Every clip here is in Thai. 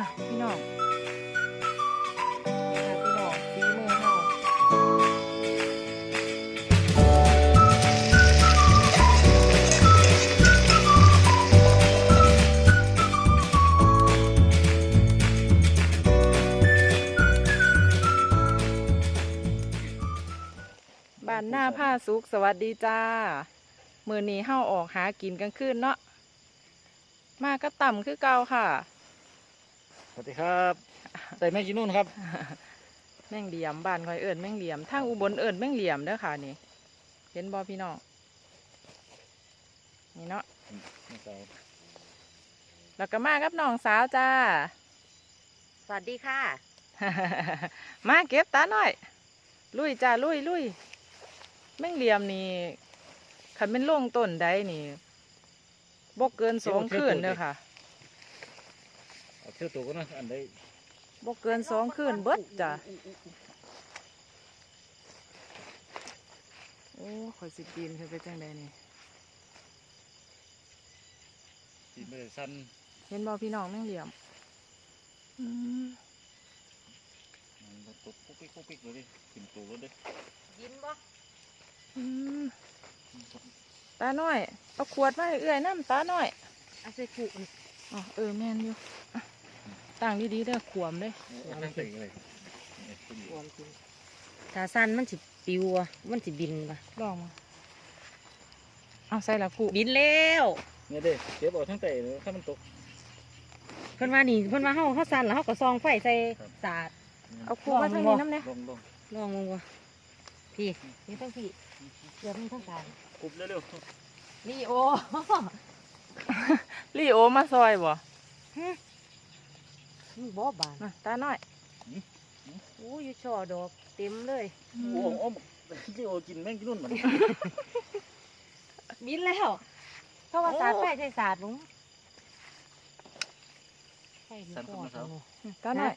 อะ พี่น้องอะพี่น้องฝีมือเฮาบ้านหน้าผ้าสุกสวัสดีจ้า มือนี้เฮาออกหากินกลางคืนเนาะมาก็ต่ำคือเก่าค่ะ วัสดีครับ ใส่แม่กินนู่นครับ แม่งเหลี่ยมบ้านคอยเอิญแม่งเหลี่ยมทางอุบลเอิญแม่งเหลี่ยมเด้อค่ะนี่ เห็นบอพี่น้องนี่เนาะแล้วก็มากับน้องสาวจ้า สวัสดีค่ะ มาเก็บตาหน่อย ลุยจ้าลุยลุยแม่งเหลี่ยมนี่ขันเป็นล่งต้นใดนี่บกเกินสองคืนเด้อค่ะ เอาเชื่อตัวก็นะอันใดบกเกินสองคืนเบิดจ้ะโอ้ข่อยสิปีนขึ้นไปจังใดนี่ตีไม่ได้สั้นเห็นบอพี่น้องแม่งเหลี่ยมอืมมันตกปุ๊กปิ๊กปุ๊กปิ๊กเลยดิขึ้นตัวรถดิยินบ่อืมตาหน่อย เอาขวดมาให้เอื้อยน้ำตาหน่อยเอาใส่ขู่นี่อ๋อเออแม่นอยู่อะ ตั้งดีๆเด้อขวมเลยอันนั้นใส่อะไรเนี่ยขึ้นอยู่รวมกินถ้าสั้นมันสิปิวอะมันสิบินปะลองมาเอาใส่ละกูบินแล้วเนี่ยเด้เก็บเออกทั้งแต่เลยถ้ามันตกเพิ่นว่านี่เพิ่นว่าเฮาเฮาสั้นแล้วเฮาก็ซองไฟใส่ครับสาดเอาขวดมาทางนี้น้ำเนี่ยลงลงลองมึงบ่พี่นี่ทั้งพี่เดี๋ยวมึงทั้งกลางคุบเร็วนี่โอลีโอมาซอยบ่ มึงบ่บานมาตาหน่อยโอ้ยอยู่ช่อดอกเต็มเลยๆโอ้โหโอ้โหที่โอกินแม่งกินนู่นมันบินแล้วเพราะว่าสาดไฟใส่สาดลุงไฟมันก่อนเอาตาหน่อย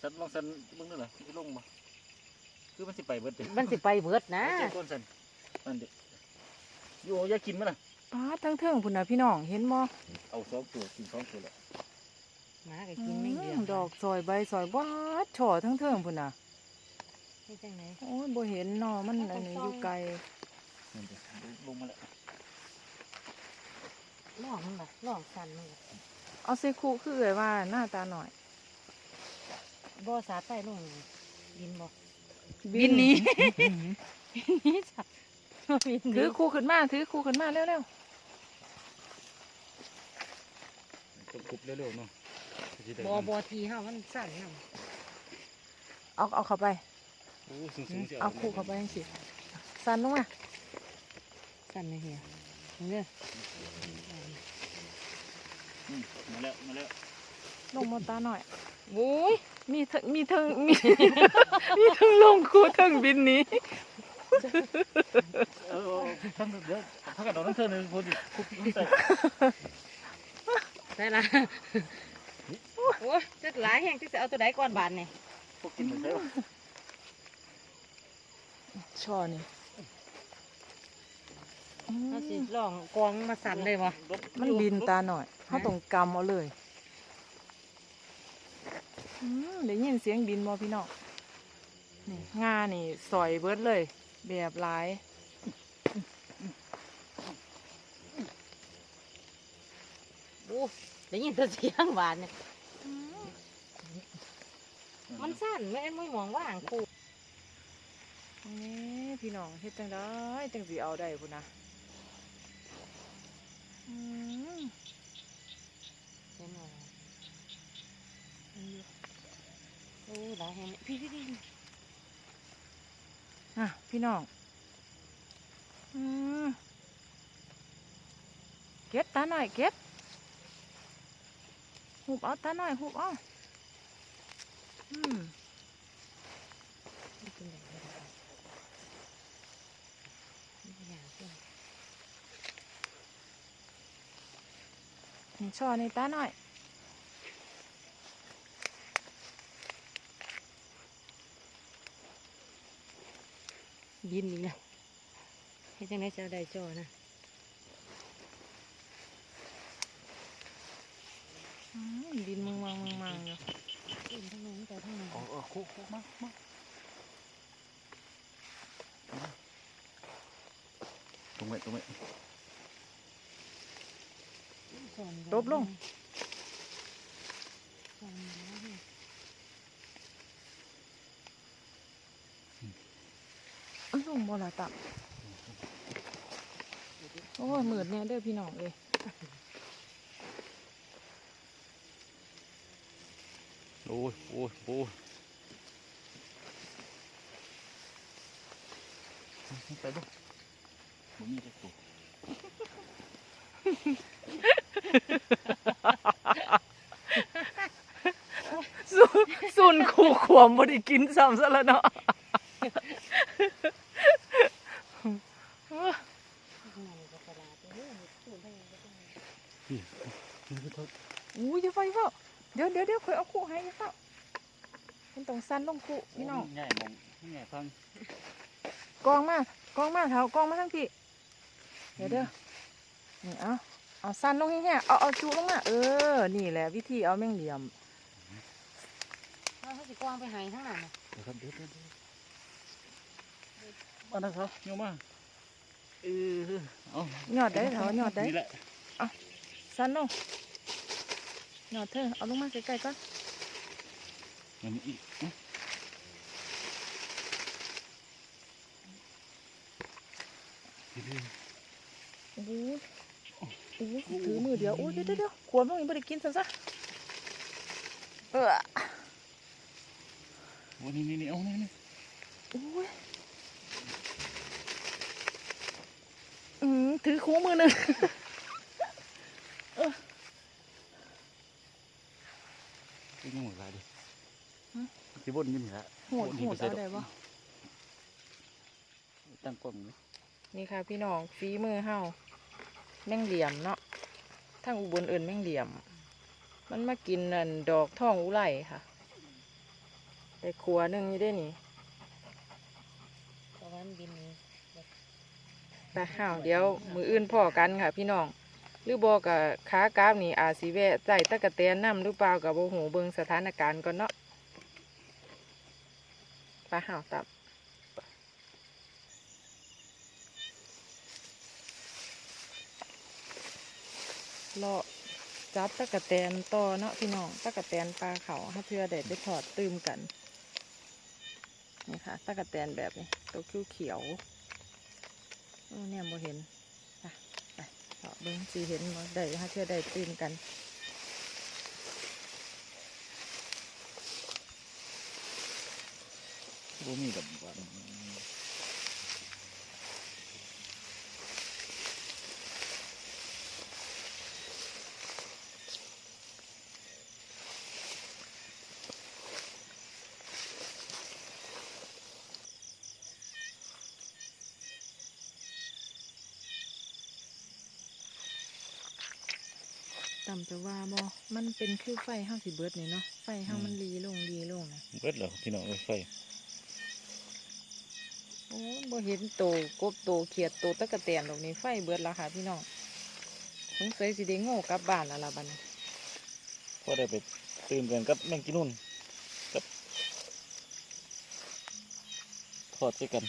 สันลองสันเบิ่งด้วยเหรอที่ลงบ่คือมันสิไปเบิดเด้มันสิไปเบิดนะเจ้าก้นสันนั่นเด็กโยอยากกินมั้ยล่ะป้าดทั้งเทิงพุ่นน่ะพี่น้องเห็นบ่เอาสองตัวกินสองตัวแล้ว หมาก็กินไม่เดืออืมดอกซอยใบซอยบาดช่อทั้งเทิงพุ่นน่ะให้จังไหนโอ้ยบ่เห็นเนอมันอันนี้อยู่ไกลนั่นเด็กลงมาแล้วลองมันบ่ลองสั้นมันบ่เอาใส่คู่คือเอ่ยว่าหน้าตาหน่อยบ่สาดใต้ลงบินบ่บิบินหนี้อืมนี่สัตว์บินหถืนี้อคู่ขึ้นมาถือคู่ขึ้นมาเร็วต้องคุบเร็วๆเนาะ สิได้บ่บ่ทีเฮามันสั้นนำๆเอาเอาเข้าไปโอ้สูงๆสิเอาคู่เข้าไปจังสิสั่นลงมาสั้นเลยเฮียเด้ออืมมาแล้วมาแล้วลงมาตาหน่อยโอ้ยมีเทิงมีเทิงมีมีเทิงลงคู่เทิงบินหนี้เออท่านเดี๋ยวถ้ากันเอาน้ำเธอหนึ่งคนดิคุบใส่ได้ละ โอ้ยจักหลายแห่งจักสิเอาตัวใดก่อนบาดนี่พวกกินไปใช่ปะช่อนี่อืเฮามสิลองกองมาสั่นเลยบ่มันบินตาหน่อยเขาต้องกำเอาเลยอืมได้ยินเสียงบินบ่พี่น้องนี่งานี่สอยเบิดเลย แบบหลาย โอ้ ได้ยินแต่เสียงบาดนี่ยมันสั้นแม่นไม่มองว่างคู่นี่พี่น้องเฮ็ดจังได้จังสิเอาได้พุ่นนะอืมเห็นบ่โอ้หลายแห่งพี่พี่พี่อะพี่น้องอืมเก็บตาหน่อยเก็บ หุบเอาตาหน่อยหุบเอาอืมนี่ช่อในตาหน่อยบินอีกแล้วให้จังได๋จะได้จ่อนะ อืม มัน ดินมึงมังมึงมังอยู่อื่นทั้งนั้นแต่ทั้งนั้นเออเออคุกคุกมามาตรงไหนตรงไหนสอนตบลงสอนแล้วเนี่ยอ้าวลงบ่ละตับโอ้ยมืดเนี่ยเด้อพี่น้องเอ้ย โอ้ยโอ้ยโอ้ยไปดูมันมีแต่ตัวสุสุนคู่ขวมบ่ได้กินซ้ำซะแล้วเนาะข้างในก็ตลาดเด้อพูดได้ยังก็ได้นี่นี่คือเท่าอู้ยอย่าไฟ เฝ้าเดี๋ยวเดี๋ยวเดี๋ยวค่อยเอาคู่ให้อย่าเฝ้ามันต้องสั้นลงคู่พี่น้องง่ายมองง่ายฟังกองมากองมาเท้ากองมาทั้งพี่เดี๋ยวเด้อนี่เอาเอาสั้นลงแห้งๆเอาเอาจูลงมาเออ นี่แหละวิธีเอาแม่งเหลี่ยมเอาเขาสิกวางไปใหายทั้งนั้นน่ะเดี๋ยวครับเดี๋ยวเดี๋ยวเดี๋ยวมานะครับโยมมาเออเอายอดได้เถอะยอดได้นี่แหละสั้นลง ยอดเธอ เอาลงมาใกล้ๆก่อนมันมีอีกเอ้าเดี๋ยวโอ้โหโอ้โหถือมือเดียวโอ้ยเดี๋ยวเดี๋ยวเดี๋ยวขวดลงอีกไม่ได้กินซะซะเออโอ้นี่นี่นี่เอานี่นี่โอ้ยอืมถือคู่มือหนึ่ง เป็นยังหมดไรดิ ฮะ ที่บนนี่นี่ละโหดโหดเอาได้บ่ตั้งกล้องนี่นี่ค่ะ พี่น้องฝีมือเฮาแม่งเหลี่ยมเนาะทั้งอุบลเอิญแม่งเหลี่ยม มันมากินนันดอกท่องอุไรค่ะแต่ขัวหนึ่งอยู่ได้นี่เพราะว่ามันบินหนี้แต่ข้าวเดี๋ยวมืออื่นพ่อกันค่ะ พี่น้องหรือบอกกับขากราฟนี่อาจสิแวะใจตะกะแตนน้ำหรือเปล่ากับโบหูเบิงสถานการณ์ก่อนเนาะ ไปลาห่าวตับเลาะจับตะกะแตนต่อเนาะพี่น้องตะกะแตนปลาเขาถ้าเพื่อเด็ดไปถอดตื่มกันนี่ค่ะตะกะแตนแบบนี้ตัวคิ้วเขียวเนี่ยโมเห็นไปไปเบิ้งสีเห็นบ่ได้ถ้าเพื่อได้ตื่มกัน บ่มีกับบ้านจำจะว่าบ่มันเป็นคือไฟห้าสิเบิดนี่เนาะ ไฟห้ามันรีลงรีลงนะ เบิดเหรอพี่น้องเอ้ยไฟ โอ้ยบ่เห็นโตกบโตเขียดโตตะกะแตนดอกนี้ไฟเบิดและค่ะพี่น้องสงสัยสิได้โง่กลับบ้านแล้วล่ะบัดนี้พอได้ไปตื่นกันกับแมงกินนุ่นกับทอดด้วยกัน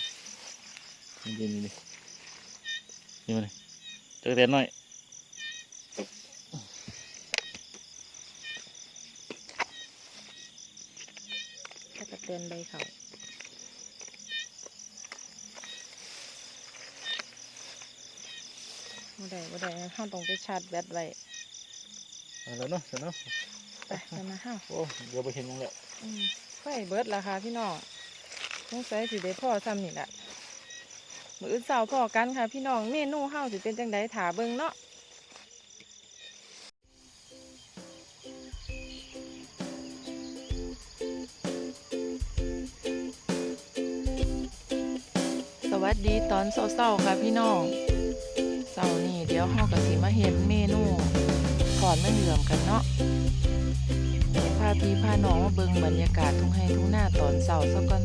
เย็นๆนี่นี่มาเลยเจอแต่น้อยตะกะแตนใบเขา บ่ได้บ่ได้เฮาต้องไปชาร์จแบตไว้เอาแล้วเนาะเสร็จเนาะไปไปมาเฮาโอ้เดี๋ยวไปเห็นยังแล้วอืมไฟเบิดราคาพี่น้องสงสัยสิได้พ่อซ้ำนี่แหละมื้ออื่นเช้าพ่อกันค่ะ พี่น้องเมนูเฮาสิเป็นจังไดถาเบิ่งเนาะสวัสดีตอนเช้าๆค่ะพี่น้องเช้านี่ เดี๋ยวห่อก็สิมาเห็นเมนูถอดแมงเหลือมกันเนาะพาพี่พาน้องมาเบิ่งบรรยากาศทุ่งไร่ทุ่งนาตอนเช้าซะก่อน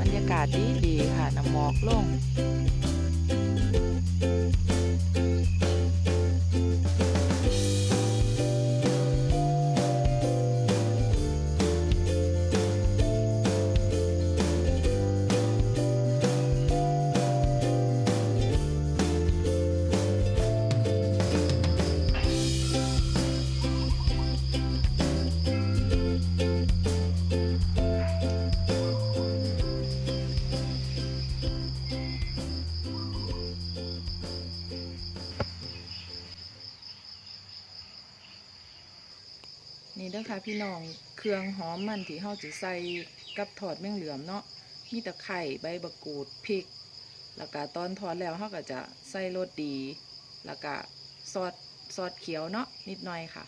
บรรยากาศดีดีค่ะน้ำหมอกลง ค่ะพี่น้อง เครื่องหอมมันที่เฮาจะใส่กับถอดแมงเหลือมเนาะ มีตะไคร่ใบบักกูดพริก แล้วก็ตอนทอดแล้วเฮาก็จะใส่รสดี แล้วก็ซอสซอสเขียวเนาะนิดหน่อยค่ะ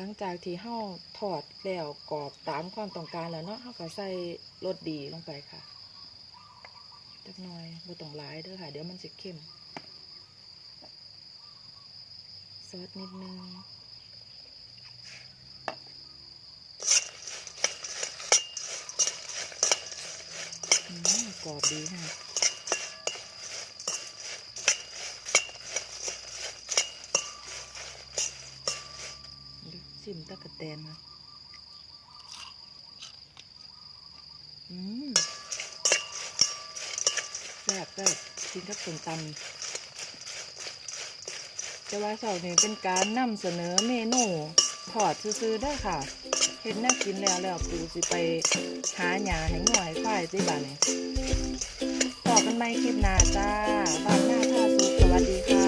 หลังจากที่เฮาทอดแล้วกรอบตามความต้องการแล้วเนาะเฮาก็ใส่รสดีลงไปค่ะจักหน่อยบ่ต้องหลายเด้อค่ะ เดี๋ยวมันสิเข้มซอสนิดนึงกรอบดีค่ะ จิ้มตะกะแตนนะอืมแบบแบบกินกับส้นตำแต่ว่าเสาร์นี้เป็นการนำเสนอเมนูถอดซื้อได้ค่ะเห็นน่ากินแล้วแล้วปูสิไปหาหยาให้หน่อยฝ่ายจีบันต่อกันไม่คลิปหน้าจ้าบ้านหน้าท่าสุขสวัสดีค่ะ